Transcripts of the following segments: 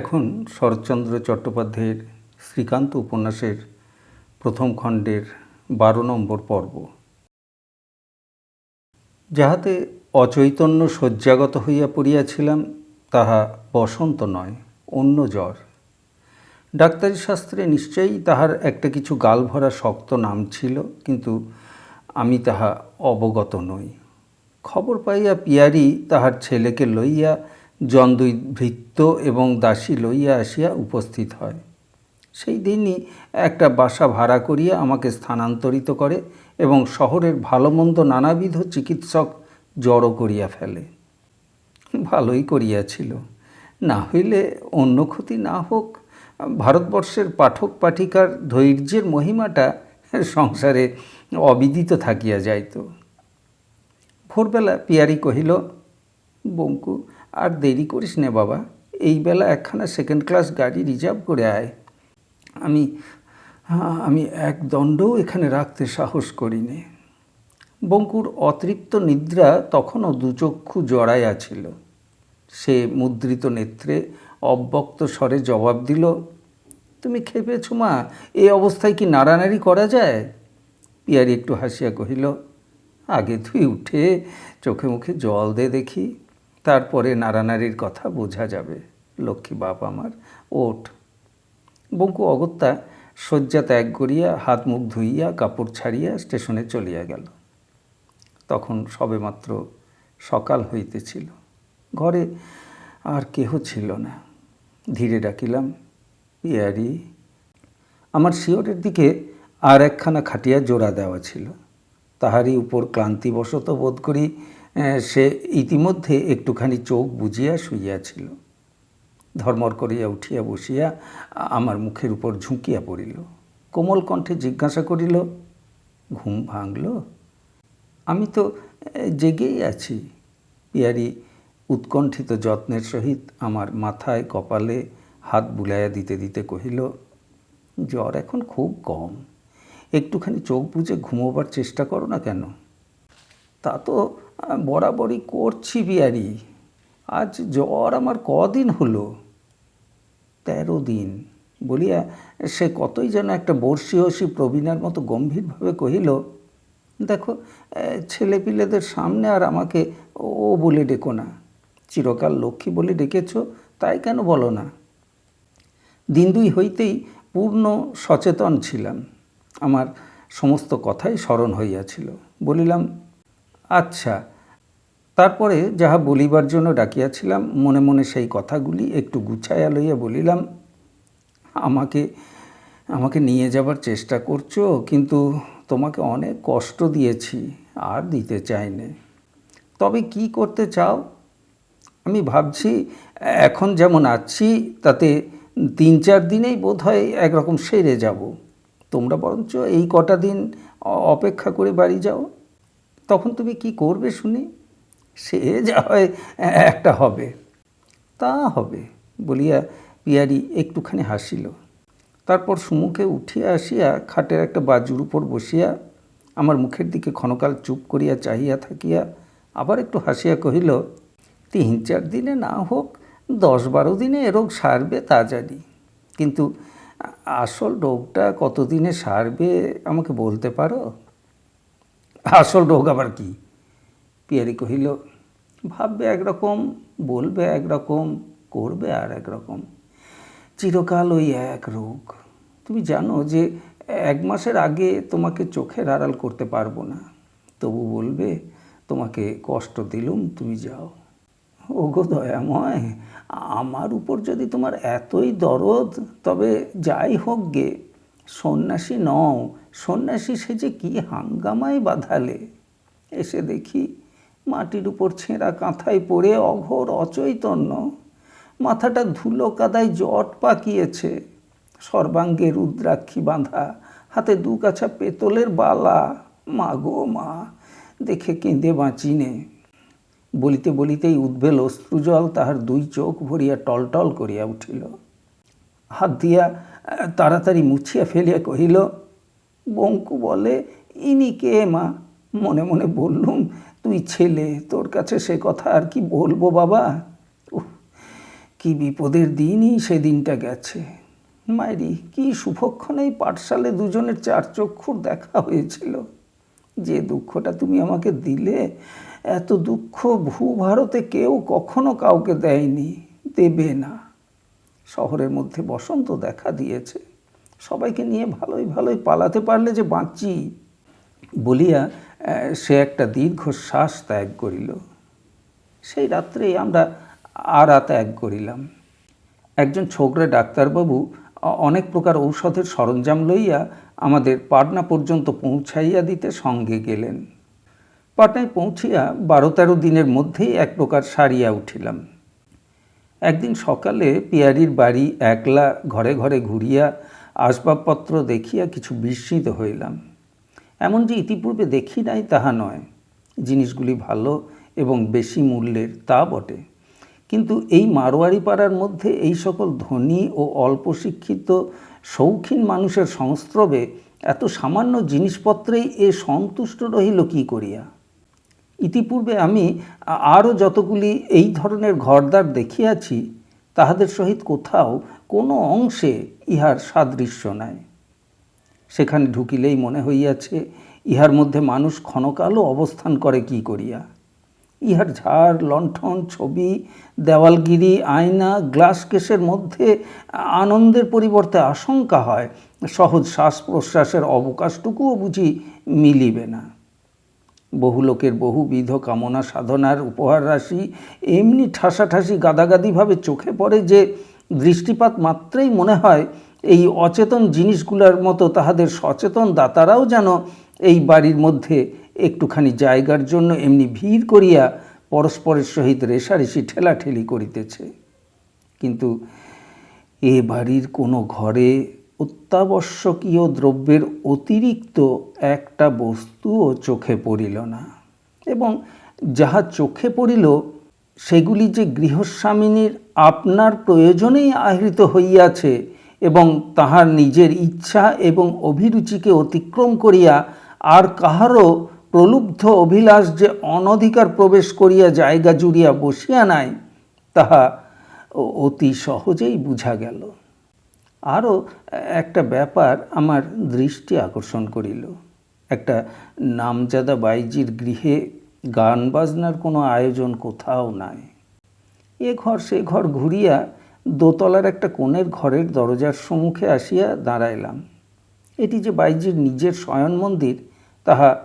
এখন শরৎচন্দ্র চট্টোপাধ্যায়ের শ্রীকান্ত উপন্যাসের প্রথম খণ্ডের বারো নম্বর পর্ব। যাহাতে অচৈতন্য শয্যাগত হইয়া পড়িয়াছিলাম, তাহা বসন্ত নয়, অন্য জ্বর। ডাক্তারি শাস্ত্রে নিশ্চয়ই তাহার একটা কিছু গালভরা শক্ত নাম ছিল, কিন্তু আমি তাহা অবগত নই। খবর পাইয়া পিয়ারি তাহার ছেলেকে লইয়া জন্দুই ভৃত্য এবং দাসী লইয়া আসিয়া উপস্থিত হয়। সেই দিনই একটা বাসা ভাড়া করিয়া আমাকে স্থানান্তরিত করে এবং শহরের ভালো মন্দ নানাবিধ চিকিৎসক জড়ো করিয়া ফেলে। ভালোই করিয়াছিল। না হইলে অন্য ক্ষতি না হোক, ভারতবর্ষের পাঠক পাঠিকার ধৈর্যের মহিমাটা সংসারে অবিদিত থাকিয়া যাইত। ভোরবেলা পিয়ারি কহিল বঙ্কু, আর দেরি করিস নে বাবা। এই বেলা একখানা সেকেন্ড ক্লাস গাড়ি রিজার্ভ করে আয়। আমি আমি এক দণ্ডও এখানে রাখতে সাহস করি নে বঙ্কুর অতৃপ্ত নিদ্রা তখনও দুচক্ষু জড়াইয়া ছিল। সে মুদ্রিত নেত্রে অব্যক্ত স্বরে জবাব দিল, তুমি খেপেছ মা এই অবস্থায় কি নাড়ানাড়ি করা যায়? পিয়ারি একটু হাসিয়া কহিল, আগে তুই উঠে চোখে মুখে জল দে দেখি। তারপরে নাড়ানাড়ির কথা বোঝা যাবে। লক্ষ্মী বাপ আমার, ওঠ। বঙ্কু অগত্যা শয্যা ত্যাগ করিয়া হাত মুখ ধুইয়া কাপড় ছাড়িয়া স্টেশনে চলিয়া গেল। তখন সবেমাত্র সকাল হইতেছিল। ঘরে আর কেহ ছিল না। ধীরে ডাকিলাম, পিয়ারি, আমার শিওরের দিকে আর একখানা খাটিয়া জোড়া দেওয়া ছিল। তাহারই উপর ক্লান্তিবশত বোধ করি সে ইতিমধ্যে একটুখানি চোখ বুজিয়া শুইয়াছিল। ধর্মর করিয়া উঠিয়া বসিয়া আমার মুখের উপর ঝুঁকিয়া পড়িল। কোমল কণ্ঠে জিজ্ঞাসা করিল, ঘুম ভাঙল? আমি তো জেগেই আছি। পিয়ারি উৎকণ্ঠিত যত্নের সহিত আমার মাথায় কপালে হাত বুলাইয়া দিতে দিতে কহিল, জ্বর এখন খুব কম। একটুখানি চোখ বুজে ঘুমোবার চেষ্টা করো না কেন? তা তো বরাবরই করছি বিয়ারি আজ জ্বর আমার কদিন হলো? তেরো দিন। বলিয়া সে কতই যেন একটা বর্ষি হসি প্রবীণার মতো গম্ভীরভাবে কহিল, দেখো ছেলেপিলেদের সামনে আর আমাকে ও বলে ডেকো না। চিরকাল লক্ষ্মী বলে ডেকেছ, তাই কেন বলো না? দিন দুই হইতেই পূর্ণ সচেতন ছিলাম। আমার সমস্ত কথাই স্মরণ হইয়াছিল। বলিলাম আচ্ছা তারপরে যাহা বলিবার জন্য ডাকিয়াছিলাম, মনে মনে সেই কথাগুলি একটু গুছাইয়া লইয়া বলিলাম, আমাকে আমাকে নিয়ে যাবার চেষ্টা করছ, কিন্তু তোমাকে অনেক কষ্ট দিয়েছি, আর দিতে চাইনে। তবে কি করতে চাও? আমি ভাবছি, এখন যেমন আছি, তাতে তিন চার দিনেই বোধ হয় একরকম সেরে যাব। তোমরা বরঞ্চ এই কটা দিন অপেক্ষা করে বাড়ি যাও। তখন তুমি কি করবে শুনি? সে যা হয়, একটা হবে। তা হবে, বলিয়া পিয়ারি একটুখানি হাসিল। তারপর সুমুখে উঠিয়া আসিয়া খাটের একটা বাজুর উপর বসিয়া আমার মুখের দিকে ক্ষণকাল চুপ করিয়া চাহিয়া থাকিয়া আবার একটু হাসিয়া কহিল, তিন চার দিনে না হোক, দশ বারো দিনে এ রোগ সারবে তা জানি। কিন্তু আসল রোগটা কতদিনে সারবে আমাকে বলতে পারো? আসল রোগ আবার কি? পিয়ারি কহিল, ভাববে একরকম, বলবে একরকম, করবে আর একরকম। চিরকাল ওই এক রোগ। তুমি জানো যে এক মাসের আগে তোমাকে চোখের আড়াল করতে পারব না। তবু বলবে, তোমাকে কষ্ট দিলুম, তুমি যাও। ওগো দয়াময়, আমার উপর যদি তোমার এতই দরদ, তবে যাই হোক গে সন্ন্যাসী নও, সন্ন্যাসী সে যে কি হাঙ্গামায় বাঁধালে? এসে দেখি মাটির উপর ছেঁড়া কাঁথায় পড়ে অঘোর অচৈতন্য। মাথাটা ধুলো কাদায় জট পাকিয়েছে। সর্বাঙ্গে রুদ্রাক্ষী বাঁধা, হাতে দু কাছা পেতলের বালা। মা গো মা, দেখে কেঁদে বাঁচিনে বলিতে বলিতেই উদ্বেল অশ্রুজল তাহার দুই চোখ ভরিয়া টলটল করিয়া উঠিল। হাত দিয়া তাড়াতাড়ি মুছিয়া ফেলিয়া কহিল, বঙ্কু বলে, ইনি কে মা? মনে মনে বললুম, তুই ছেলে, তোর কাছে সে কথা আর কি বলব বাবা? কি বিপদের দিনই সেদিনটা গেছে। মায়েরি কি সুভক্ষণেই পাঠশালে দুজনের চার চক্ষুর দেখা হয়েছিল। যে দুঃখটা তুমি আমাকে দিলে, এত দুঃখ ভূভারতে কেউ কখনো কাউকে দেয়নি, দেবে না। শহরের মধ্যে বসন্ত দেখা দিয়েছে। সবাইকে নিয়ে ভালোই ভালোই পালাতে পারলে যে বাঁচি। বলিয়া সে একটা দীর্ঘশ্বাস ত্যাগ করিল। সেই রাত্রে আমরা আরা ত্যাগ করিলাম। একজন ছোকরা ডাক্তারবাবু অনেক প্রকার ঔষধের সরঞ্জাম লইয়া আমাদের পাটনা পর্যন্ত পৌঁছাইয়া দিতে সঙ্গে গেলেন। পাটনায় পৌঁছিয়া বারো তেরো দিনের মধ্যেই এক প্রকার সারিয়া উঠিলাম। একদিন সকালে পিয়ারির বাড়ি একলা ঘরে ঘরে ঘুরিয়া আসবাবপত্র দেখিয়া কিছু বিস্মিত হইলাম। এমন যে ইতিপূর্বে দেখি নাই, তাহা নয়। জিনিসগুলি ভালো এবং বেশি মূল্যের, তা বটে। কিন্তু এই মারোয়ারি পাড়ার মধ্যে এই সকল ধনী ও অল্প শিক্ষিত শৌখিন মানুষের সংস্রবে এত সামান্য জিনিসপত্রেই এ সন্তুষ্ট রহিল কি করিয়া? ইতিপূর্বে আমি আরও যতগুলি এই ধরনের ঘরদার দেখিয়াছি, তাহাদের সহিত কোথাও কোনো অংশে ইহার সাদৃশ্য নাই। সেখানে ঢুকিলেই মনে হইয়াছে, ইহার মধ্যে মানুষ ক্ষণকালও অবস্থান করে কি করিয়া। ইহার ঝাড়, লণ্ঠন, ছবি, দেওয়ালগিরি, আয়না, গ্লাস কেসের মধ্যে আনন্দের পরিবর্তে আশঙ্কা হয়, সহজ শ্বাস প্রশ্বাসের অবকাশটুকুও বুঝি মিলিবে না। বহু লোকের বহুবিধ কামনা সাধনার উপহার রাশি এমনি ঠাসাঠাসি গাদাগাদিভাবে চোখে পড়ে যে দৃষ্টিপাত মাত্রেই মনে হয় এই অচেতন জিনিসগুলোর মতো তাহাদের সচেতন দাতারাও যেন এই বাড়ির মধ্যে একটুখানি জায়গার জন্য এমনি ভিড় করিয়া পরস্পরের সহিত রেশারেশি ঠেলাঠেলি করিতেছে। কিন্তু এ বাড়ির কোনো ঘরে অত্যাবশ্যকীয় দ্রব্যের অতিরিক্ত একটা বস্তুও চোখে পড়িল না এবং যাহা চোখে পড়িল, সেগুলি যে গৃহস্বামিনীর আপনার প্রয়োজনেই আহৃত হইয়াছে এবং তাহার নিজের ইচ্ছা এবং অভিরুচিকে অতিক্রম করিয়া আর কাহারও প্রলুব্ধ অভিলাষ যে অনধিকার প্রবেশ করিয়া জায়গা জুড়িয়া বসিয়া নাই, তাহা অতি সহজেই বুঝা গেল। আরও একটা ব্যাপার আমার দৃষ্টি আকর্ষণ করিল। একটা নামজাদা বাইজির গৃহে গান বাজনার কোনো আয়োজন কোথাও নাই। এ ঘর সে ঘর ঘুরিয়া দোতলার একটা কোণের ঘরের দরজার সম্মুখে আসিয়া দাঁড়াইলাম। এটি যে বাইজির নিজের শয়ন মন্দির, তাহা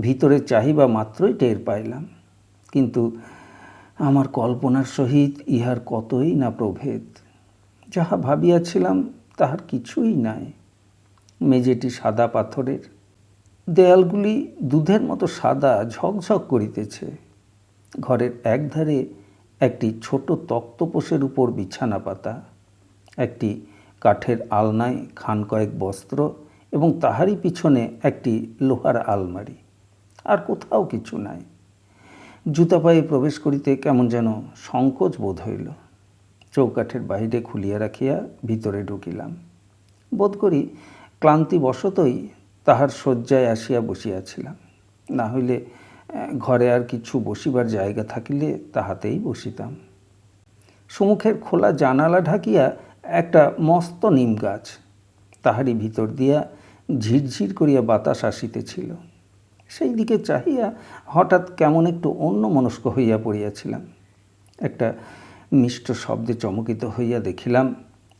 ভিতরে চাহিবা মাত্রই টের পাইলাম। কিন্তু আমার কল্পনার সহিত ইহার কতই না প্রভেদ। যাহা ভাবিয়াছিলাম তাহার কিছুই নাই। মেঝেটি সাদা পাথরের। দেয়ালগুলি দুধের মতো সাদা ঝকঝক করিতেছে। ঘরের একধারে একটি ছোট তক্তপোষের উপর বিছানা পাতা, একটি কাঠের আলনায় খান কয়েক বস্ত্র এবং তাহারই পিছনে একটি লোহার আলমারি। আর কোথাও কিছু নাই। জুতা পায়ে প্রবেশ করিতে কেমন যেন সংকোচ বোধ হইল। চৌকাঠের বাহিরে খুলিয়া রাখিয়া ভিতরে ঢুকিলাম। বোধ করি ক্লান্তি ক্লান্তিবশতই তাহার শয্যায় আসিয়া বসিয়াছিলাম। না হইলে ঘরে আর কিছু বসিবার জায়গা থাকিলে তাহাতেই বসিতাম। সমুখের খোলা জানালা ঢাকিয়া একটা মস্ত নিম গাছ তাহারই ভিতর দিয়া ঝিরঝির করিয়া বাতাস আসিতেছিল। সেই দিকে চাহিয়া হঠাৎ কেমন একটু অন্য মনস্ক হইয়া পড়িয়াছিলাম। একটা মিষ্ট শব্দে চমকিত হইয়া দেখিলাম,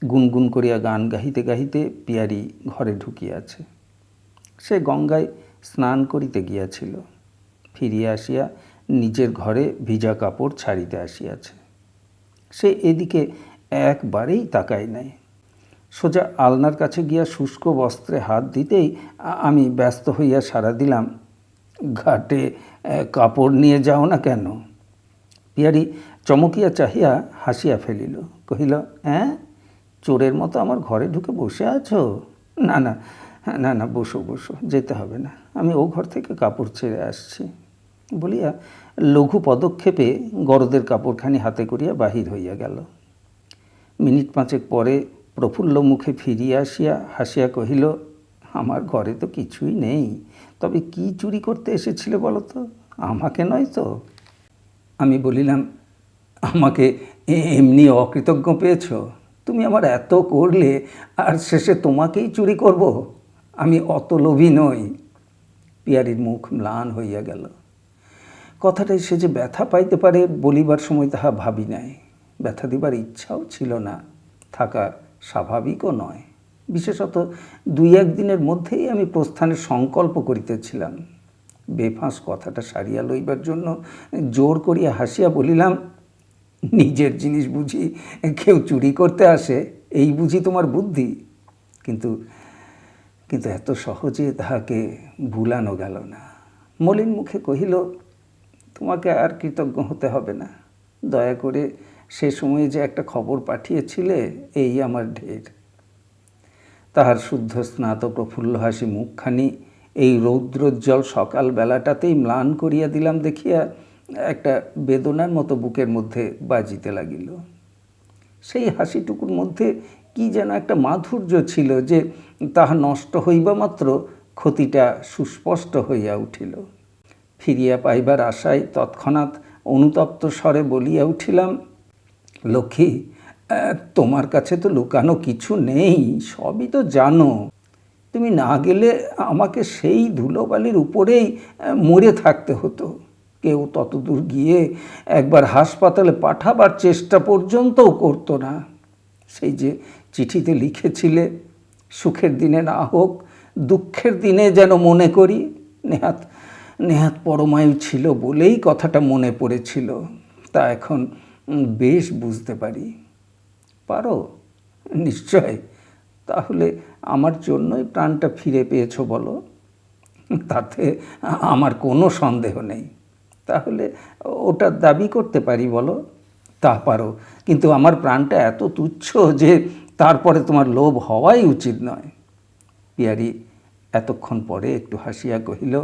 গুনগুন করিয়া গান গাহিতে গাহিতে পিয়ারি ঘরে ঢুকিয়াছে। সে গঙ্গায় স্নান করিতে গিয়াছিল। ফিরিয়া আসিয়া নিজের ঘরে ভিজা কাপড় ছাড়িতে আসিয়াছে। সে এদিকে একবারেই তাকায় নাই। সোজা আলনার কাছে গিয়া শুষ্ক বস্ত্রে হাত দিতেই আমি ব্যস্ত হইয়া সাড়া দিলাম, ঘাটে কাপড় নিয়ে যাও না কেন? পিয়ারি চমকিয়া চাহিয়া হাসিয়া ফেলিল, কহিল হ্যাঁ চোরের মতো আমার ঘরে ঢুকে বসে আছো? না না না না, বসো বসো, যেতে হবে না, আমি ও ঘর থেকে কাপড় ছেড়ে আসছি। বলিয়া লঘু পদক্ষেপে গরদের কাপড়খানি হাতে করিয়া বাহির হইয়া গেল। মিনিট পাঁচেক পরে প্রফুল্ল মুখে ফিরিয়া আসিয়া হাসিয়া কহিল, আমার ঘরে তো কিছুই নেই, তবে কি চুরি করতে এসেছিলে বলো তো? আমাকে নয় তো? আমি বলিলাম আমাকে এমনি অকৃতজ্ঞ পেয়েছ? তুমি আমার এত করলে, আর শেষে তোমাকেই চুরি করব। আমি অত লোভী নই। পিয়ারির মুখ ম্লান হইয়া গেল। কথাটাই সে যে ব্যথা পাইতে পারে বলিবার সময় তাহা ভাবি নাই। ব্যথা দিবার ইচ্ছাও ছিল না। থাকা স্বাভাবিকও নয়। বিশেষত দুই একদিনের মধ্যেই আমি প্রস্থানের সংকল্প করিতেছিলাম। বেফাঁস কথাটা সারিয়া লইবার জন্য জোর করিয়া হাসিয়া বলিলাম নিজের জিনিস বুঝি কেউ চুরি করতে আসে, এই বুঝি তোমার বুদ্ধি। কিন্তু কিন্তু এত সহজে তাহাকে ভুলানো গেল না। মলিন মুখে কহিল, তোমাকে আর কৃতজ্ঞ হতে হবে না। দয়া করে সে সময়ে যে একটা খবর পাঠিয়েছিলে, এই আমার ঢের। তাহার শুদ্ধ, স্নাত প্রফুল্ল হাসি মুখখানি এই রৌদ্রোজ্জ্বল সকাল বেলাটাতেই ম্লান করিয়া দিলাম দেখিয়া একটা বেদনার মতো বুকের মধ্যে বাজিতে লাগিল। সেই হাসিটুকুর মধ্যে কি যেন একটা মাধুর্য ছিল যে তাহা নষ্ট হইবা মাত্র ক্ষতিটা সুস্পষ্ট হইয়া উঠিল। ফিরিয়া পাইবার আশায় তৎক্ষণাৎ অনুতপ্ত স্বরে বলিয়া উঠিলাম, লক্ষ্মী তোমার কাছে তো লুকানো কিছু নেই, সবই তো জানো। তুমি না গেলে আমাকে সেই ধুলোবালির উপরেই মরে থাকতে হতো। কেউ ততদূর গিয়ে একবার হাসপাতালে পাঠাবার চেষ্টা পর্যন্তও করতো না। সেই যে চিঠিতে লিখেছিলে, সুখের দিনে না হোক, দুঃখের দিনে যেন মনে করি, নেহাত নেহাত পরমায়ু ছিল বলেই কথাটা মনে পড়েছিল। তা এখন বেশ বুঝতে পারি। পারো? নিশ্চয়। তাহলে আমার জন্যই প্রাণটা ফিরে পেয়েছ বলো। তাতে আমার কোনো সন্দেহ নেই। তাহলে ওটা দাবি করতে পারি বলো? তা পারো। কিন্তু আমার প্রাণটা এত তুচ্ছ যে তারপরে তোমার লোভ হওয়াই উচিত নয়। পিয়ারি এতক্ষণ পরে একটু হাসিয়া কহিল,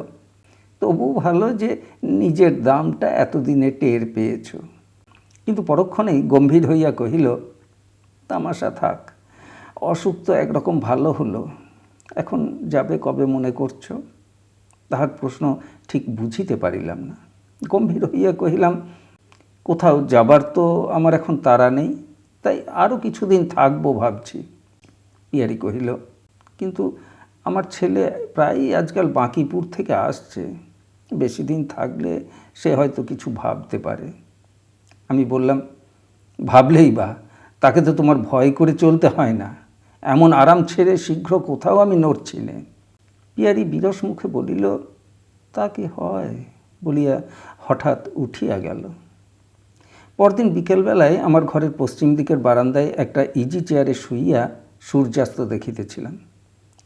তবু ভালো যে নিজের দামটা এতদিনে টের পেয়েছ। কিন্তু পরক্ষণেই গম্ভীর হইয়া কহিল, তামাশা থাক, অসুখ তো একরকম ভালো হলো। এখন যাবে কবে মনে করছ? তাহার প্রশ্ন ঠিক বুঝিতে পারিলাম না। গম্ভীর হইয়া কহিলাম, কোথাও যাবার তো আমার এখন তাড়া নেই, তাই আরও কিছুদিন থাকব ভাবছি। পিয়ারি কহিল, কিন্তু আমার ছেলে প্রায়ই আজকাল বাঁকিপুর থেকে আসছে, বেশি দিন থাকলে সে হয়তো কিছু ভাবতে পারে। আমি বললাম, ভাবলেই বা, তাকে তো তোমার ভয় করে চলতে হয় না, এমন আরাম ছেড়ে শীঘ্র কোথাও আমি নড়ছি নে। পিয়ারি বিরস মুখে বলিল, তা কি হয়? বলিয়া হঠাৎ উঠিয়া গেল। পরদিন বিকেলবেলায় আমার ঘরের পশ্চিম দিকের বারান্দায় একটা ইজি চেয়ারে শুইয়া সূর্যাস্ত দেখিতেছিলাম।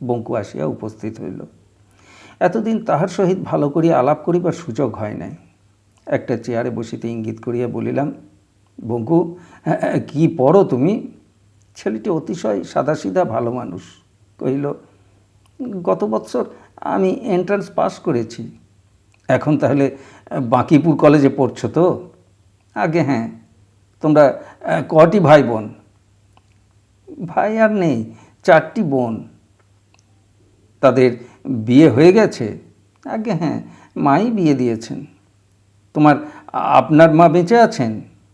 বঙ্কু আসিয়া উপস্থিত হইল। এতদিন তাহার সহিত ভালো করিয়া আলাপ করিবার সুযোগ হয় নাই। একটা চেয়ারে বসিতে ইঙ্গিত করিয়া বলিলাম বঙ্কু হ্যাঁ, হ্যাঁ, কি পড়ো তুমি? ছেলেটি অতিশয় সাদাসিধা ভালো মানুষ। কহিল গত বৎসর আমি এন্ট্রান্স পাস করেছি। এখন তাহলে বাঁকিপুর কলেজে পড়ছো তো? আগে হ্যাঁ তোমরা কটি ভাই বোন? ভাই আর নেই, চারটি বোন। তাদের বিয়ে হয়ে গেছে? আগে হ্যাঁ মাই বিয়ে দিয়েছেন। তোমার আপনার মা বেঁচে আছেন?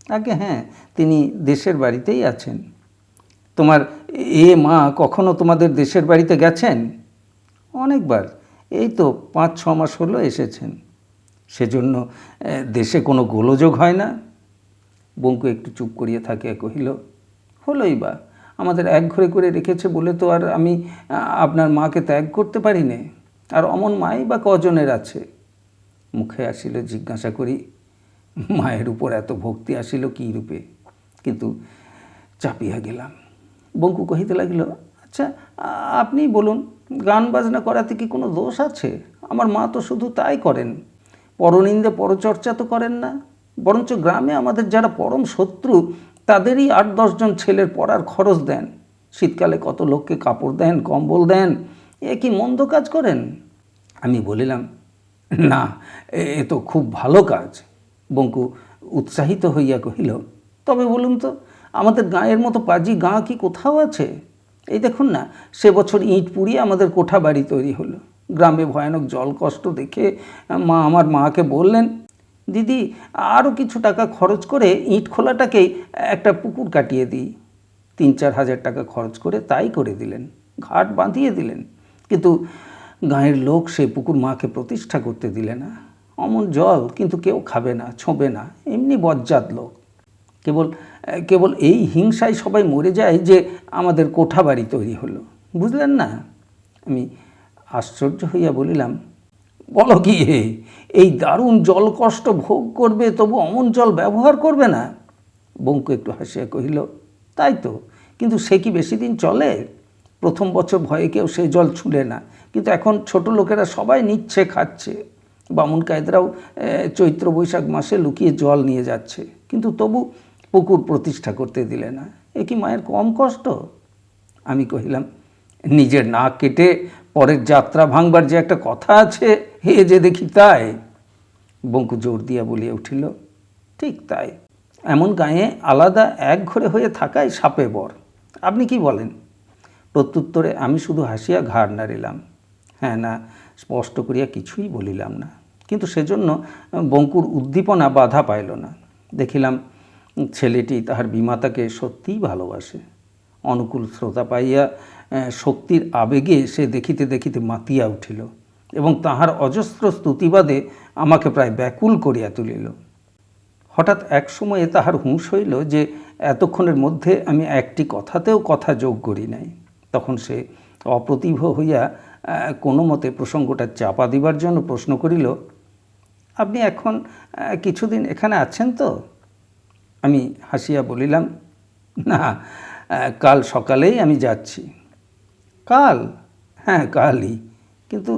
আগে হ্যাঁ তিনি দেশের বাড়িতেই আছেন। তোমার এ মা কখনো তোমাদের দেশের বাড়িতে গেছেন? অনেকবার। এই তো পাঁচ, ছ মাস হলো এসেছেন। সেজন্য দেশে কোনো গোলযোগ হয় না। বঙ্কু একটু চুপ করিয়া থাকিয়া কহিল, হলোই বা, আমাদের এক ঘরে করে রেখেছে বলে তো আর আমি আপনার মাকে ত্যাগ করতে পারি নে। আর অমন মাই বা কজনের আছে? মুখে আসিল জিজ্ঞাসা করি, মায়ের উপর এত ভক্তি আসিল কী রূপে? কিন্তু চাপিয়া গেলাম। বঙ্কু কহিতে লাগিল আচ্ছা আপনি বলুন। গান বাজনা করাতে কি কোনো দোষ আছে? আমার মা তো শুধু তাই করেন। পরনিন্দে পরচর্চা তো করেন না। বরঞ্চ গ্রামে আমাদের যারা পরম শত্রু, তাদেরই আট দশজন ছেলের পড়ার খরচ দেন। শীতকালে কত লোককে কাপড় দেন, কম্বল দেন, এ কি মন্দ কাজ করেন? আমি বলিলাম, না এ- তো খুব ভালো কাজ। বঙ্কু উৎসাহিত হইয়া কহিল, তবে বলুন তো, আমাদের গাঁয়ের মতো পাজি গাঁ কি কোথাও আছে? এই দেখুন না, সে বছর ইট পুড়িয়ে আমাদের কোঠা বাড়ি তৈরি হলো। গ্রামে ভয়ানক জল কষ্ট দেখে মা আমার মাকে বললেন, দিদি আরও কিছু টাকা খরচ করে ইট খোলাটাকেই একটা পুকুর কাটিয়ে দিই। তিন চার হাজার টাকা খরচ করে তাই করে দিলেন, ঘাট বাঁধিয়ে দিলেন। কিন্তু গাঁয়ের লোক সে পুকুর মাকে প্রতিষ্ঠা করতে দিলে না। অমন জল কিন্তু কেউ খাবে না, ছোঁবে না, এমনি বজ্জাত লোক। কেবল কেবল এই হিংসায় সবাই মরে যায় যে আমাদের কোঠা বাড়ি তৈরি হলো। বুঝলেন না? আমি আশ্চর্য হইয়া বলিলাম, বলো কি হে, এই দারুণ জল কষ্ট ভোগ করবে, তবু অমন জল ব্যবহার করবে না? বঙ্কু একটু হাসিয়া কহিল, তাই তো, কিন্তু সে কি বেশি দিন চলে? প্রথম বছর ভয়ে কেউ সে জল ছুলে না, কিন্তু এখন ছোট লোকেরা সবাই নিচ্ছে, খাচ্ছে। বামুন কায়দরাও চৈত্র বৈশাখ মাসে লুকিয়ে জল নিয়ে যাচ্ছে। কিন্তু তবু পুকুর প্রতিষ্ঠা করতে দিলে না। এ কি মায়ের কম কষ্ট? আমি কহিলাম, নিজের নাক কেটে পরের যাত্রা ভাঙবার যে একটা কথা আছে, হে যে দেখি তাই। বঙ্কু জোর দিয়া বলিয়া উঠিল, ঠিক তাই। এমন গায়ে আলাদা এক ঘরে হয়ে থাকাই সাপে বর। আপনি কি বলেন? প্রত্যুত্তরে আমি শুধু হাসিয়া ঘাড় নাড়িলাম। হ্যাঁ না, স্পষ্ট করিয়া কিছুই বলিলাম না। কিন্তু সেজন্য বঙ্কুর উদ্দীপনা বাধা পাইল না। দেখিলাম ছেলেটি তাহার বিমাতাকে সত্যিই ভালোবাসে। অনুকূল শ্রোতা পাইয়া শক্তির আবেগে সে দেখিতে দেখিতে মাতিয়া উঠিল এবং তাহার অজস্র স্তুতিবাদে আমাকে প্রায় ব্যাকুল করিয়া তুলিল। হঠাৎ এক সময়ে তাহার হুঁশ হইল যে, এতক্ষণের মধ্যে আমি একটি কথাতেও কথা যোগ করি নাই। তখন সে অপ্রতিভ হইয়া কোনো মতে প্রসঙ্গটা চাপা দিবার জন্য প্রশ্ন করিল, আপনি এখন কিছুদিন এখানে আছেন তো? আমি হাসিয়া বলিলাম, না, কাল সকালেই আমি যাচ্ছি। কাল? হ্যাঁ কালই। কিন্তু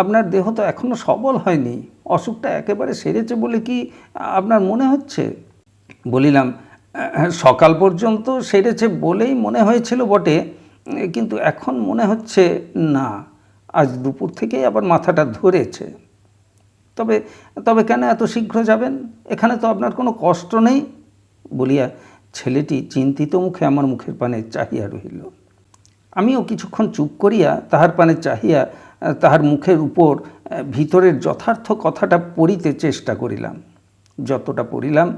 আপনার দেহ তো এখনও সবল হয়নি। অসুখটা একেবারে সেরেছে বলে কি আপনার মনে হচ্ছে? বলিলাম, সকাল পর্যন্ত সেরেছে বলেই মনে হয়েছিল বটে, কিন্তু এখন মনে হচ্ছে না। আজ দুপুর থেকেই আবার মাথাটা ধরেছে। তবে তবে কেন এত শীঘ্র যাবেন? এখানে তো আপনার কোনো কষ্ট নেই। বলিয়া ছেলেটি চিন্তিত মুখে আমার মুখের পানে চাহিয়া রহিল। আমিও কিছুক্ষণ চুপ করিয়া তাহার পানে চাহিয়া, তাহার মুখের উপর, ভিতরের যথার্থ কথাটা পড়িতে চেষ্টা করিলাম। যতটা পড়িলাম,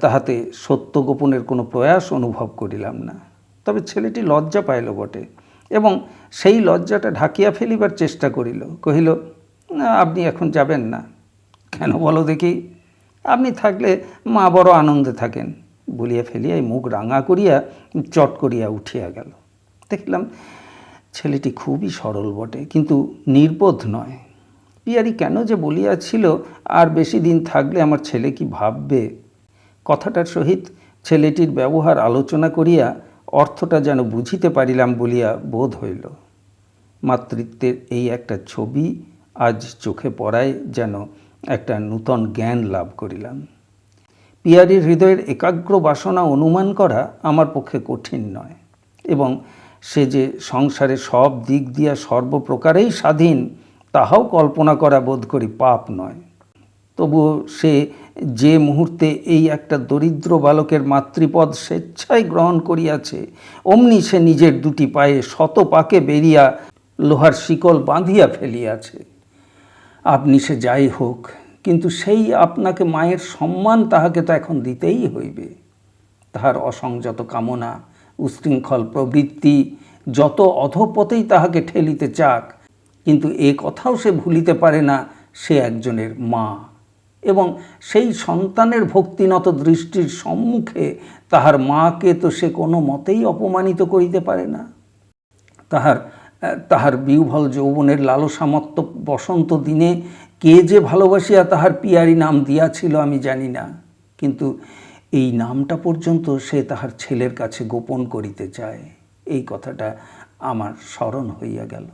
তাহাতে সত্য গোপনের কোনো প্রয়াস অনুভব করিলাম না। তবে ছেলেটি লজ্জা পাইল বটে এবং সেই লজ্জাটা ঢাকিয়া ফেলিবার চেষ্টা করিল। কহিল আপনি এখন যাবেন না। কেন বলো দেখি? আপনি থাকলে মা বড় আনন্দে থাকেন। বলিয়া ফেলিয়াই মুখ রাঙা করিয়া চট করিয়া উঠিয়া গেল। দেখলাম ছেলেটি খুবই সরল বটে, কিন্তু নির্বোধ নয়। পিয়ারি কেন যে বলিয়াছিল, আর বেশি দিন থাকলে আমার ছেলে কি ভাববে? কথাটার সহিত ছেলেটির ব্যবহার আলোচনা করিয়া অর্থটা যেন বুঝিতে পারিলাম বলিয়া বোধ হইল। মাতৃত্বের এই একটা ছবি আজ চোখে পড়ায় যেন একটা নূতন জ্ঞান লাভ করিলাম। পিয়ারির হৃদয়ের একাগ্র বাসনা অনুমান করা আমার পক্ষে কঠিন নয় এবং সে যে সংসারে সব দিক দিয়া সর্বপ্রকারেই স্বাধীন, তাহাও কল্পনা করা বোধ করি পাপ নয়। তবুও সে যে মুহূর্তে এই একটা দরিদ্র বালকের মাতৃপদ স্বেচ্ছায় গ্রহণ করিয়াছে, অমনি সে নিজের দুটি পায়ে শত পাকে বেরিয়া লোহার শিকল বাঁধিয়া ফেলিয়াছে। আপনি সে যাই হোক, কিন্তু সেই আপনাকে মায়ের সম্মান তাহাকে তো এখন দিতেই হইবে। তাহার অসংযত কামনা, উশৃঙ্খল প্রবৃত্তি, যত অধপতেই তাহাকে ঠেলিতে চাক, কিন্তু এ কথাও সে ভুলিতে পারে না, সে একজনের মা। এবং সেই সন্তানের ভক্তিনত দৃষ্টির সম্মুখে তাহার মাকে তো সে কোনো মতেই অপমানিত করিতে পারে না। তাহার তাহার বিউভল যৌবনের লালসামত্ত বসন্ত দিনে কে যে ভালোবাসিয়া তাহার পিয়ারি নাম দিয়াছিল আমি জানি না। কিন্তু এই নামটা পর্যন্ত সে তাহার ছেলের কাছে গোপন করিতে চায়। এই কথাটা আমার স্মরণ হইয়া গেল।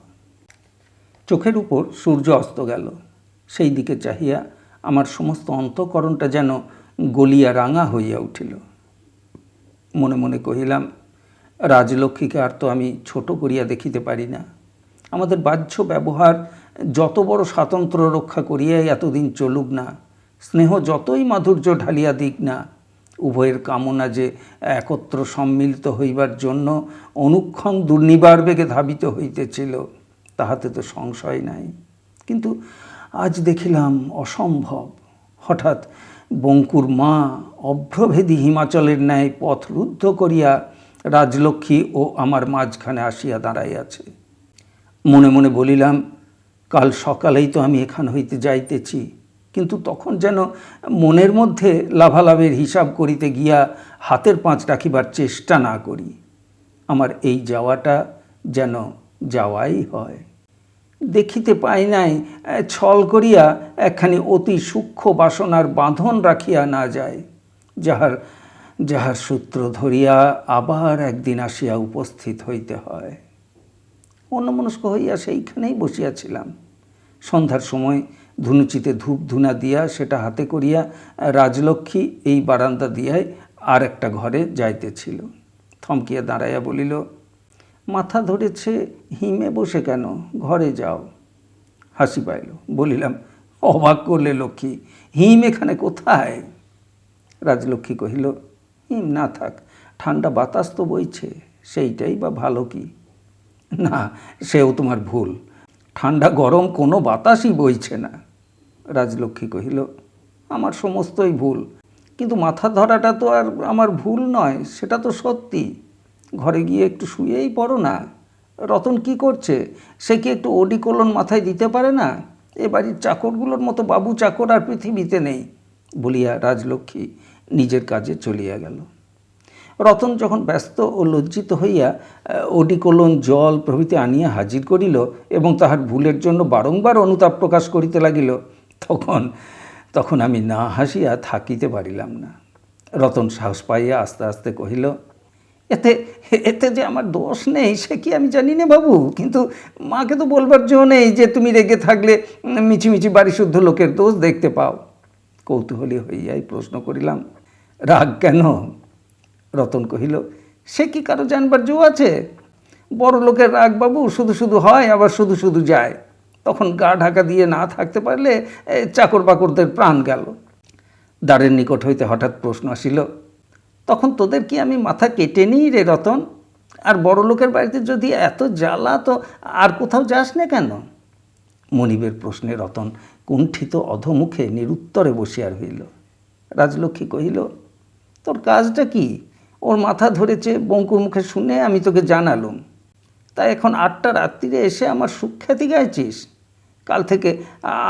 চোখের উপর সূর্য অস্ত গেল। সেই দিকে চাহিয়া আমার সমস্ত অন্তঃকরণটা যেন গলিয়া রাঙা হইয়া উঠিল। মনে মনে কহিলাম রাজলক্ষ্মীকে আর তো আমি ছোট করিয়া দেখিতে পারি না। আমাদের বাহ্য ব্যবহার যত বড় স্বাতন্ত্র্য রক্ষা করিয়াই এতদিন চলুক না। স্নেহ যতই মাধুর্য ঢালিয়া দিক না, উভয়ের কামনা যে একত্র সম্মিলিত হইবার জন্য অনুক্ষণ দুর্নিবার বেগে ধাবিত হইতেছিল, তাহাতে তো সংশয় নাই। কিন্তু আজ দেখিলাম অসম্ভব। হঠাৎ বঙ্কুর মা অভ্রভেদী হিমাচলের ন্যায় পথ রুদ্ধ করিয়া রাজলক্ষ্মী ও আমার মাঝখানে আসিয়া দাঁড়াইয়াছে। মনে মনে বলিলাম, কাল সকালেই তো আমি এখান হইতে যাইতেছি, কিন্তু তখন যেন মনের মধ্যে লাভালাভের হিসাব করিতে গিয়া হাতের পাঁচ রাখিবার চেষ্টা না করি। আমার এই যাওয়াটা যেন যাওয়াই হয়। দেখিতে পাই নাই, ছল করিয়া একখানি অতি সূক্ষ্ম বাসনার বাঁধন রাখিয়া না যায়, যাহার যাহার সূত্র ধরিয়া আবার একদিন আসিয়া উপস্থিত হইতে হয়। অন্যমনস্ক হইয়া সেইখানেই বসিয়াছিলাম। সন্ধ্যার সময় ধুনুচিতে ধূপ ধুনা দিয়া সেটা হাতে করিয়া রাজলক্ষ্মী এই বারান্দা দিয়ায় আর একটা ঘরে যাইতেছিল। থমকিয়া দাঁড়াইয়া বলিল, মাথা ধরেছে, হিমে বসে কেন? ঘরে যাও। হাসি পাইল, বলিলাম, অবাক করলে লক্ষ্মী, হিম এখানে কোথায়? রাজলক্ষ্মী কহিল হিম না থাক, ঠান্ডা বাতাস তো বইছে, সেইটাই বা ভালো কি? না, সেও তোমার ভুল। ঠান্ডা গরম কোনো বাতাসই বইছে না। রাজলক্ষ্মী কহিল, আমার সমস্তই ভুল। কিন্তু মাথা ধরাটা তো আর আমার ভুল নয়, সেটা তো সত্যি। ঘরে গিয়ে একটু শুয়েই পড়ো না। রতন কি করছে? সে কি একটু ওডিকোলন মাথায় দিতে পারে না? এ বাড়ির চাকরগুলোর মতো বাবু চাকর আর পৃথিবীতে নেই, বলিয়া রাজলক্ষ্মী নিজের কাজে চলিয়া গেল। রতন যখন ব্যস্ত ও লজ্জিত হইয়া ওডিকোলন জল প্রভৃতি আনিয়া হাজির করিল এবং তাহার ভুলের জন্য বারংবার অনুতাপ প্রকাশ করিতে লাগিল, তখন তখন আমি না হাসিয়া থাকিতে পারিলাম না। রতন সাহস পাইয়া আস্তে আস্তে কহিল, এতে এতে যে আমার দোষ নেই, সে কি আমি জানি না বাবু? কিন্তু মাকে তো বলবার জন্য নেই যে তুমি রেগে থাকলে মিছিমিছি বাড়ি শুদ্ধ লোকের দোষ দেখতে পাও। কৌতূহলী হইয়াই প্রশ্ন করিলাম রাগ কেন? রতন কহিল, সে কি কারও জানবার জো আছে? বড় লোকের রাগ বাবু, শুধু শুধু হয়, আবার শুধু শুধু যায়। তখন গা ঢাকা দিয়ে না থাকতে পারলে চাকর বাকরদের প্রাণ গেল। দ্বারের নিকট হইতে হঠাৎ প্রশ্ন আসিল, তখন তোদের কি আমি মাথা কেটে নিই রে রতন? আর বড় লোকের বাড়িতে যদি এত জ্বালা, তো আর কোথাও যাস না কেন? মনিবের প্রশ্নে রতন কুণ্ঠিত অধমুখে নিরুত্তরে বসিয়ার হইল রাজলক্ষ্মী কহিল তোর কাজটা কি? ওর মাথা ধরেছে, বঙ্কুর মুখে শুনে আমি তোকে জানালুম। তাই এখন আটটা রাত্রিরে এসে আমার সুখ্যাতি গাইছিস? কাল থেকে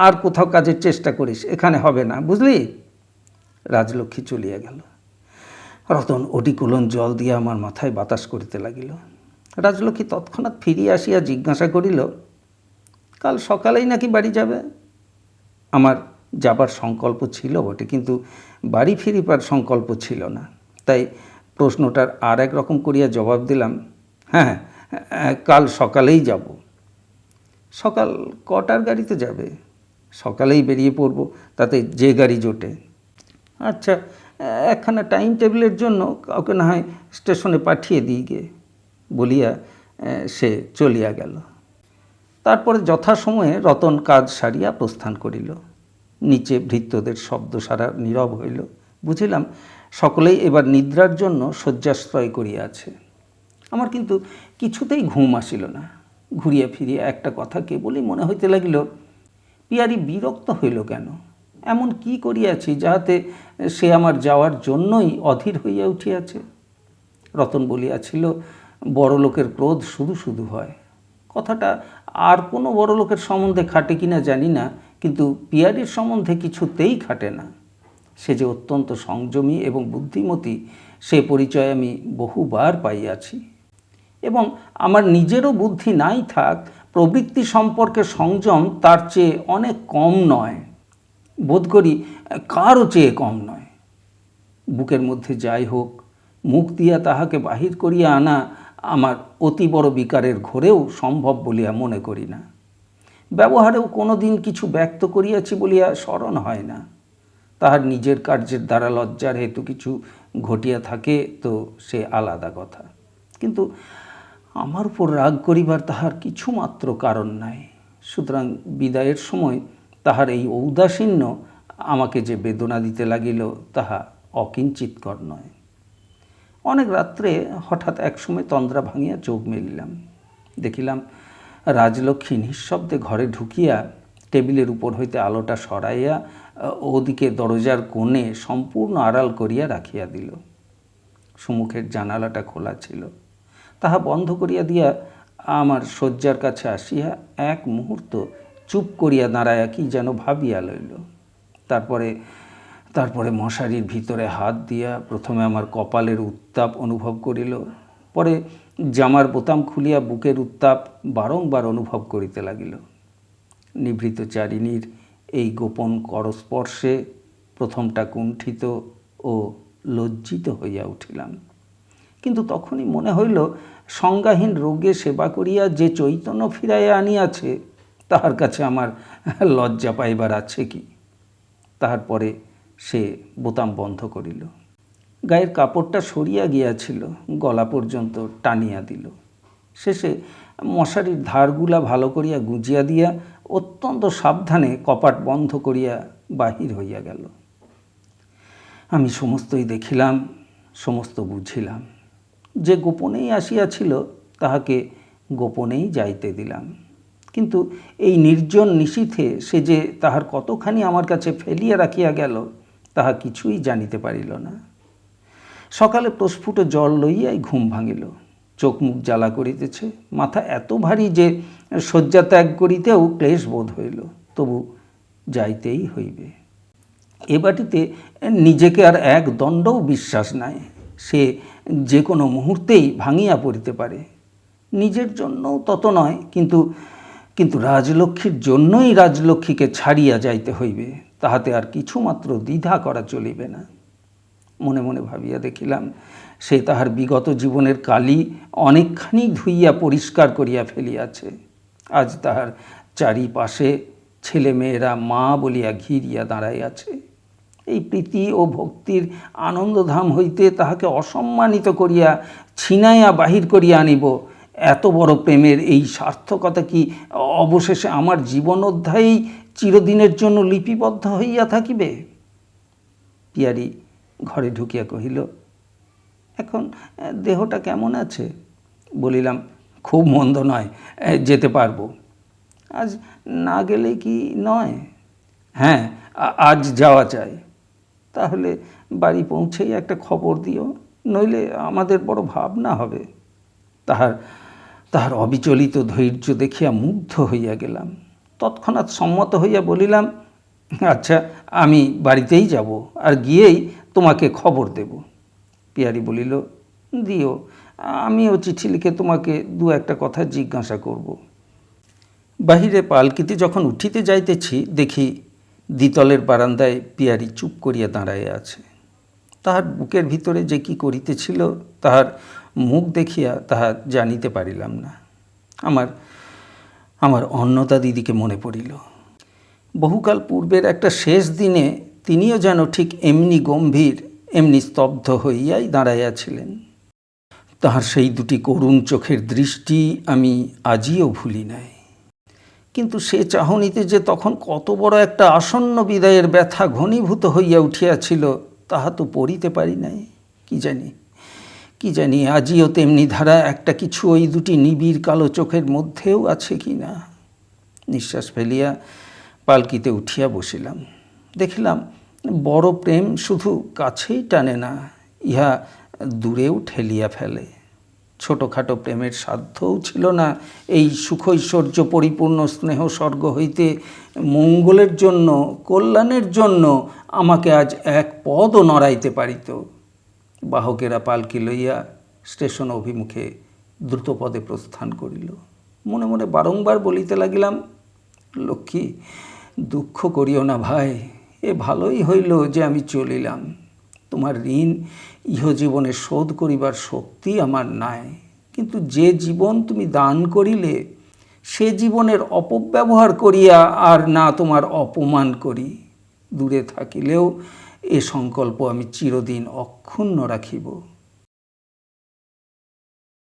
আর কোথাও কাজের চেষ্টা করিস, এখানে হবে না, বুঝলি? রাজলক্ষ্মী চলিয়া গেল। রতন অডিকুলন জল দিয়ে আমার মাথায় বাতাস করিতে লাগিল। রাজলক্ষ্মী তৎক্ষণাৎ ফিরিয়া আসিয়া জিজ্ঞাসা করিল, কাল সকালেই নাকি বাড়ি যাবে? আমার যাবার সংকল্প ছিল বটে, কিন্তু বাড়ি ফিরিবার সংকল্প ছিল না। তাই প্রশ্নটার আর এক রকম করিয়া জবাব দিলাম হ্যাঁ হ্যাঁ, কাল সকালেই যাব। সকাল কটার গাড়িতে যাবে? সকালেই বেরিয়ে পড়ব তাতে যে গাড়ি জোটে। আচ্ছা একখানা টাইম টেবিলের জন্য কাউকে না হয় স্টেশনে পাঠিয়ে দিই গে বলিয়া সে চলিয়া গেল। তারপরে যথাসময়ে রতন কাজ সারিয়া প্রস্থান করিল। নিচে ভৃত্যদের শব্দ সারা নীরব হইল। বুঝিলাম, সকলেই এবার নিদ্রার জন্য শয্যাশ্রয় করিয়াছে। আমার কিন্তু কিছুতেই ঘুম আসিল না। ঘুরিয়া ফিরিয়া একটা কথা কেবলই মনে হইতে লাগিল, পিয়ারি বিরক্ত হইল কেন? এমন কি করিয়াছি যাহাতে সে আমার যাওয়ার জন্যই অধীর হইয়া উঠিয়াছে? রতন বলিয়াছিল বড় লোকের ক্রোধ শুধু শুধু হয়। কথাটা আর কোনো বড় লোকের সম্বন্ধে খাটে কিনা জানি না। কিন্তু পিয়ারির সম্বন্ধে কিছুতেই খাটে না। সে যে অত্যন্ত সংযমী এবং বুদ্ধিমতী, সে পরিচয় আমি বহুবার পাইয়াছি। এবং আমার নিজেরও বুদ্ধি নাই থাক, প্রবৃত্তি সম্পর্কে সংযম তার চেয়ে অনেক কম নয়। বোধ করি, কারও চেয়ে কম নয়। বুকের মধ্যে যাই হোক, মুখ দিয়া তাহাকে বাহির করিয়া আনা আমার অতি বড় বিকারের ঘোরেও সম্ভব বলিয়া মনে করি না। ব্যবহারেও কোনো দিন কিছু ব্যক্ত করিয়াছি বলিয়া স্মরণ হয় না। তাহার নিজের কার্যের দ্বারা লজ্জার হেতু কিছু ঘটিয়া থাকে তো সে আলাদা কথা। কিন্তু আমার উপর রাগ করিবার তাহার কিছুমাত্র কারণ নাই। সুতরাং বিদায়ের সময় তাহার এই ঔদাসীন্য আমাকে যে বেদনা দিতে লাগিল তাহা অকিঞ্চিতকর নয়। অনেক রাত্রে হঠাৎ একসময় তন্দ্রা ভাঙিয়া চোখ মেলিলাম। দেখিলাম রাজলক্ষ্মী নিঃশব্দে ঘরে ঢুকিয়া টেবিলের উপর হইতে আলোটা সরাইয়া ওদিকে দরজার কোণে সম্পূর্ণ আড়াল করিয়া রাখিয়া দিল। সুমুখের জানালাটা খোলা ছিল। তাহা বন্ধ করিয়া দিয়া আমার শয্যার কাছে আসিয়া এক মুহূর্ত চুপ করিয়া দাঁড়াইয়া কি যেন ভাবিয়া লইল। তারপরে তারপরে মশারির ভিতরে হাত দিয়া প্রথমে আমার কপালের উত্তাপ অনুভব করিল। পরে জামার বোতাম খুলিয়া বুকের উত্তাপ বারংবার অনুভব করিতে লাগিল। নিভৃত চারিণীর এই গোপন করস্পর্শে প্রথমটা কুণ্ঠিত ও লজ্জিত হইয়া উঠিলাম। কিন্তু তখনই মনে হইল, সংজ্ঞাহীন রোগে সেবা করিয়া যে চৈতন্য ফিরাইয়া আনিয়াছে, তাহার কাছে আমার লজ্জা পাইবার আছে কি? তাহার পরে সে বোতাম বন্ধ করিল। গায়ের কাপড়টা সরিয়া গিয়াছিল, গলা পর্যন্ত টানিয়া দিল। শেষে মশারির ধারগুলা ভালো করিয়া গুজিয়া দিয়া অত্যন্ত সাবধানে কপাট বন্ধ করিয়া বাহির হইয়া গেল। আমি সমস্তই দেখিলাম, সমস্ত বুঝিলাম। যে গোপনেই আসিয়াছিল, তাহাকে গোপনেই যাইতে দিলাম। কিন্তু এই নির্জন নিশীথে সে যে তাহার কতখানি আমার কাছে ফেলিয়া রাখিয়া গেল, তাহা কিছুই জানিতে পারিল না। সকালে প্রস্ফুট জল লইয়াই ঘুম ভাঙিল। চোখ মুখ জ্বালা করিতেছে, মাথা এত ভারী যে শয্যা ত্যাগ করিতেও ক্লেশ বোধ হইল, তবু যাইতেই হইবে। এ বাটিতে নিজেকে আর এক দণ্ডও বিশ্বাস নাই, সে যে কোনো মুহূর্তেই ভাঙিয়া পড়িতে পারে। নিজের জন্যও তত নয়, কিন্তু কিন্তু রাজলক্ষ্মীর জন্যই রাজলক্ষ্মীকে ছাড়িয়া যাইতে হইবে, তাহাতে আর কিছুমাত্র দ্বিধা করা চলিবে না। মনে মনে ভাবিয়া দেখিলাম, সে তাহার বিগত জীবনের কালি অনেকখানি ধুইয়া পরিষ্কার করিয়া ফেলিয়াছে। আজ তাহার চারিপাশে ছেলেমেয়েরা মা বলিয়া ঘিরিয়া দাঁড়াইয়াছে। এই প্রীতি ও ভক্তির আনন্দধাম হইতে তাহাকে অসম্মানিত করিয়া ছিনাইয়া বাহির করিয়া আনিব। এত বড় প্রেমের এই সার্থকতা কি অবশেষে আমার জীবন অধ্যায়েই চিরদিনের জন্য লিপিবদ্ধ হইয়া থাকিবে? পিয়ারি ঘরে ঢুকিয়া কহিল, এখন দেহটা কেমন আছে? বলিলাম, খুব মন্দ নয় যেতে পারব। আজ না গেলে কি নয়? হ্যাঁ আজ যাওয়া চাই। তাহলে বাড়ি পৌঁছেই একটা খবর দিও, নইলে আমাদের বড় ভাবনা হবে। তাহার তাহার অবিচলিত ধৈর্য দেখিয়া মুগ্ধ হইয়া গেলাম। তৎক্ষণাৎ সম্মত হইয়া বলিলাম আচ্ছা আমি বাড়িতেই যাব আর গিয়েই তোমাকে খবর দেব। পিয়ারি বলিল, দিও, আমিও চিঠি লিখে তোমাকে দু একটা কথা জিজ্ঞাসা করব। বাহিরে পালকিতে যখন উঠিতে যাইতেছি, দেখি দ্বিতলের বারান্দায় পিয়ারি চুপ করিয়া দাঁড়াইয়া আছে। তাহার বুকের ভিতরে যে কি করিতেছিল, তাহার মুখ দেখিয়া তাহা জানিতে পারিলাম না। আমার আমার অন্নদা দিদিকে মনে পড়িল বহুকাল পূর্বের একটা শেষ দিনে তিনিও যেন ঠিক এমনি গম্ভীর, এমনি স্তব্ধ হইয়াই দাঁড়াইয়াছিলেন। তাহার সেই দুটি করুণ চোখের দৃষ্টি আমি আজিও ভুলি নাই। কিন্তু সে চাহনিতে যে তখন কত বড় একটা আসন্ন বিদায়ের ব্যথা ঘনীভূত হইয়া উঠিয়াছিল, তাহা তো পড়িতে পারি নাই। কি জানি কি জানি আজিও তেমনি ধারা একটা কিছু ওই দুটি নিবিড় কালো চোখের মধ্যেও আছে কি না নিঃশ্বাস ফেলিয়া পালকিতে উঠিয়া বসিলাম। দেখিলাম বড় প্রেম শুধু কাছেই টানে না, ইহা দূরেও ঠেলিয়া ফেলে। ছোটোখাটো প্রেমের সাধ্যও ছিল না এই সুখৈশ্বর্য পরিপূর্ণ স্নেহ স্বর্গ হইতে। মঙ্গলের জন্য, কল্যাণের জন্য আমাকে আজ এক পদও নড়াইতে পারিত। বাহকেরা পালকি লইয়া স্টেশন অভিমুখে দ্রুতপদে প্রস্থান করিল। মনে মনে বারংবার বলিতে লাগিলাম, লক্ষ্মী দুঃখ করিও না ভাই, এ ভালোই হইল যে আমি চলিলাম। তোমার ঋণ ইহজীবনে শোধ করিবার শক্তি আমার নাই। কিন্তু যে জীবন তুমি দান করিলে, সে জীবনের অপব্যবহার করিয়া আর না তোমার অপমান করি। দূরে থাকিলেও এ সংকল্প আমি চিরদিন অক্ষুণ্ণ রাখিব।